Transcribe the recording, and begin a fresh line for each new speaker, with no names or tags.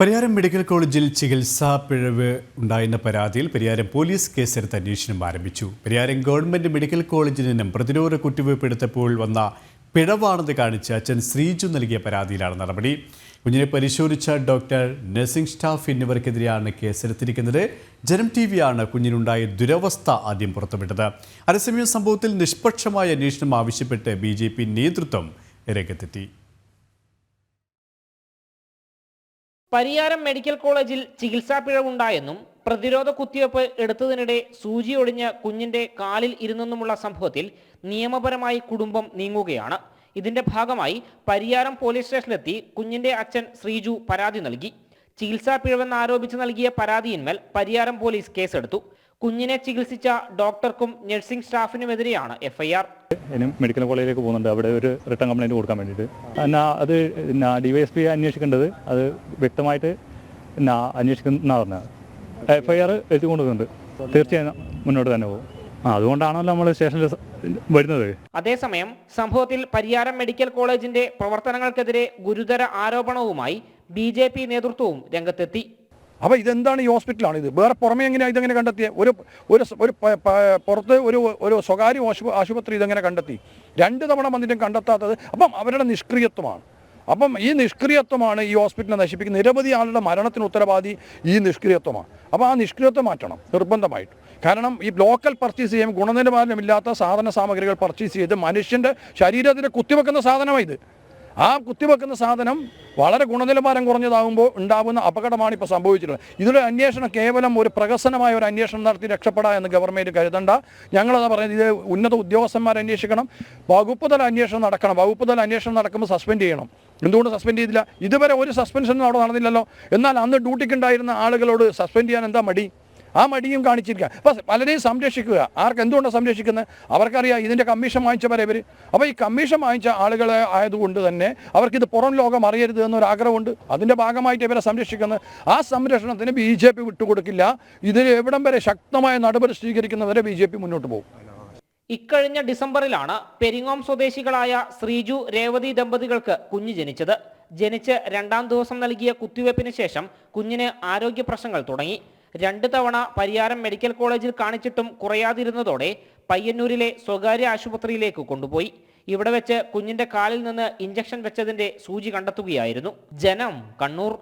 Pariyaram medical കോളേജിൽ ചികിത്സാ പിഴവ് ഉണ്ടായെന്ന പരാതിയിൽ പരിയാരം പോലീസ് കേസെടുത്ത് അന്വേഷണം ആരംഭിച്ചു. പരിയാരം ഗവൺമെന്റ് മെഡിക്കൽ കോളേജിൽ നിന്നും പ്രതിരോധ കുത്തിവയ്പ് എടുത്തപ്പോൾ വന്ന പിഴവാണെന്ന് കാണിച്ച് അച്ഛൻ ശ്രീജു നൽകിയ പരാതിയിലാണ് നടപടി. കുഞ്ഞിനെ പരിശോധിച്ച ഡോക്ടർ നഴ്സിംഗ് സ്റ്റാഫ് എന്നിവർക്കെതിരെയാണ് കേസെടുത്തിരിക്കുന്നത്. ജനം ടി വിയാണ് കുഞ്ഞിനുണ്ടായ ദുരവസ്ഥ ആദ്യം പുറത്തുവിട്ടത്. അതേസമയം സംഭവത്തിൽ നിഷ്പക്ഷമായ അന്വേഷണം ആവശ്യപ്പെട്ട് ബി നേതൃത്വം രംഗത്തെത്തി.
പരിയാരം മെഡിക്കൽ കോളേജിൽ ചികിത്സാ പിഴവുണ്ടായെന്നും പ്രതിരോധ കുത്തിവയ്പ് എടുത്തതിനിടെ സൂചി ഒടിഞ്ഞ് കുഞ്ഞിന്റെ കാലിൽ ഇരുന്നെന്നുമുള്ള സംഭവത്തിൽ നിയമപരമായി കുടുംബം നീങ്ങുകയാണ്. ഇതിന്റെ ഭാഗമായി പരിയാരം പോലീസ് സ്റ്റേഷനിലെത്തി കുഞ്ഞിന്റെ അച്ഛൻ ശ്രീജു പരാതി നൽകി. ചികിത്സാ പിഴവെന്ന് ആരോപിച്ച് നൽകിയ പരാതിയിന്മേൽ പരിയാരം പോലീസ് കേസെടുത്തു. കുഞ്ഞിനെ ചികിത്സിച്ച ഡോക്ടർക്കും നഴ്സിംഗ് സ്റ്റാഫിനുമെതിരെയാണ് എഫ്ഐആർ.
ഇനി മെഡിക്കൽ കോളേജിലേക്ക് പോകുന്നുണ്ട്. അവിടെ ഒരു റിട്ടേൺ കംപ്ലൈന്റ് കൊടുക്കാൻ വേണ്ടിയിട്ട്. എന്നാ അത് എന്നാ ഡി വൈ എസ് പി അന്വേഷിക്കേണ്ടത് അത് വ്യക്തമായിട്ട് എന്നാ അന്വേഷിക്കുന്ന പറഞ്ഞത് എഫ്ഐആർ എഴുതി തീർച്ചയായും മുന്നോട്ട് തന്നെ പോകും. അതുകൊണ്ടാണല്ലോ നമ്മൾ സ്റ്റേഷനിൽ വരുന്നത്.
അതേസമയം സംഭവത്തിൽ പരിയാരം മെഡിക്കൽ കോളേജിന്റെ പ്രവർത്തനങ്ങൾക്കെതിരെ ഗുരുതര ആരോപണവുമായി ബി ജെ പി നേതൃത്വവും രംഗത്തെത്തി.
അപ്പോൾ ഇതെന്താണ് ഈ ഹോസ്പിറ്റലാണ് ഇത്? വേറെ പുറമെ എങ്ങനെയാണ് ഇതെങ്ങനെ കണ്ടെത്തിയത് ഒരു ഒരു ഒരു പുറത്ത് ഒരു ഒരു സ്വകാര്യ ആശു- ആശുപത്രി ഇതെങ്ങനെ കണ്ടെത്തി? രണ്ട് തവണ വന്നിട്ടും കണ്ടെത്താത്തത് അപ്പം അവരുടെ നിഷ്ക്രിയത്വമാണ്. അപ്പം ഈ നിഷ്ക്രിയത്വമാണ് ഈ ഹോസ്പിറ്റലിനെ നശിപ്പിക്കുന്ന നിരവധി ആളുടെ മരണത്തിന് ഉത്തരവാദി ഈ നിഷ്ക്രിയത്വമാണ്. അപ്പോൾ ആ നിഷ്ക്രിയത്വം മാറ്റണം നിർബന്ധമായിട്ട്. കാരണം ഈ ലോക്കൽ പർച്ചേസ് ചെയ്യാൻ ഗുണനിലവാരമില്ലാത്ത സാധന സാമഗ്രികൾ പർച്ചേസ് ചെയ്ത് മനുഷ്യന്റെ ശരീരത്തിൽ കുത്തിവെക്കുന്ന സാധനമാണ് ഇത്. ആ കുത്തിവെക്കുന്ന സാധനം വളരെ ഗുണനിലവാരം കുറഞ്ഞതാകുമ്പോൾ ഉണ്ടാകുന്ന അപകടമാണ് ഇപ്പോൾ സംഭവിച്ചിട്ടുള്ളത്. ഇതിലൊരു അന്വേഷണം കേവലം ഒരു പ്രഹസനമായ ഒരു അന്വേഷണം നടത്തി രക്ഷപ്പെടാ എന്ന് ഗവൺമെന്റ് കരുതണ്ട. ഞങ്ങളതാ പറയുന്നത് ഇത് ഉന്നത ഉദ്യോഗസ്ഥന്മാർ അന്വേഷിക്കണം. വകുപ്പ് തല അന്വേഷണം നടക്കണം. വകുപ്പ് തല അന്വേഷണം നടക്കുമ്പോൾ സസ്പെൻഡ് ചെയ്യണം. എന്തുകൊണ്ട് സസ്പെൻഡ് ചെയ്തില്ല? ഇതുവരെ ഒരു സസ്പെൻഷനും അവിടെ നടന്നില്ലല്ലോ. എന്നാൽ അന്ന് ഡ്യൂട്ടിക്കുണ്ടായിരുന്ന ആളുകളോട് സസ്പെൻഡ് ചെയ്യാൻ എന്താ മടി? ആ മടിയും കാണിച്ചിരിക്കുക. അപ്പോൾ പലരെയും സംരക്ഷിക്കുക. ആർക്ക് എന്തുകൊണ്ടാണ് സംരക്ഷിക്കുന്നത് അവർക്കറിയാം ഇതിന്റെ കമ്മീഷൻ വാങ്ങിച്ചവരെ ഇവർ അപ്പോൾ ഈ കമ്മീഷൻ വാങ്ങിച്ച ആളുകളെ ആയതുകൊണ്ട് തന്നെ അവർക്കിത് പുറം ലോകം അറിയരുത് എന്നൊരു ആഗ്രഹമുണ്ട് അതിന്റെ ഭാഗമായിട്ട് ഇവരെ സംരക്ഷിക്കുന്നത് ആ സംരക്ഷണത്തിന് ബി ജെ പി വിട്ടുകൊടുക്കില്ല. ഇതിൽ എവിടം വരെ ശക്തമായ നടപടി സ്വീകരിക്കുന്നവരെ ബി ജെ പി മുന്നോട്ട് പോകും.
ഇക്കഴിഞ്ഞ ഡിസംബറിലാണ് പെരിങ്ങോം സ്വദേശികളായ ശ്രീജു രേവതി ദമ്പതികൾക്ക് കുഞ്ഞ് ജനിച്ചത്. ജനിച്ച് രണ്ടാം ദിവസം നൽകിയ കുത്തിവയ്പ്പിന് ശേഷം കുഞ്ഞിന് ആരോഗ്യ പ്രശ്നങ്ങൾ തുടങ്ങി. രണ്ട് തവണ പരിയാരം മെഡിക്കൽ കോളേജിൽ കാണിച്ചിട്ടും കുറയാതിരുന്നതോടെ പയ്യന്നൂരിലെ സ്വകാര്യ ആശുപത്രിയിലേക്ക് കൊണ്ടുപോയി. ഇവിടെ വെച്ച് കുഞ്ഞിന്റെ കാലിൽ നിന്ന് ഇഞ്ചക്ഷൻ വെച്ചതിന്റെ സൂചി കണ്ടെത്തുകയായിരുന്നു. ജനം കണ്ണൂർ.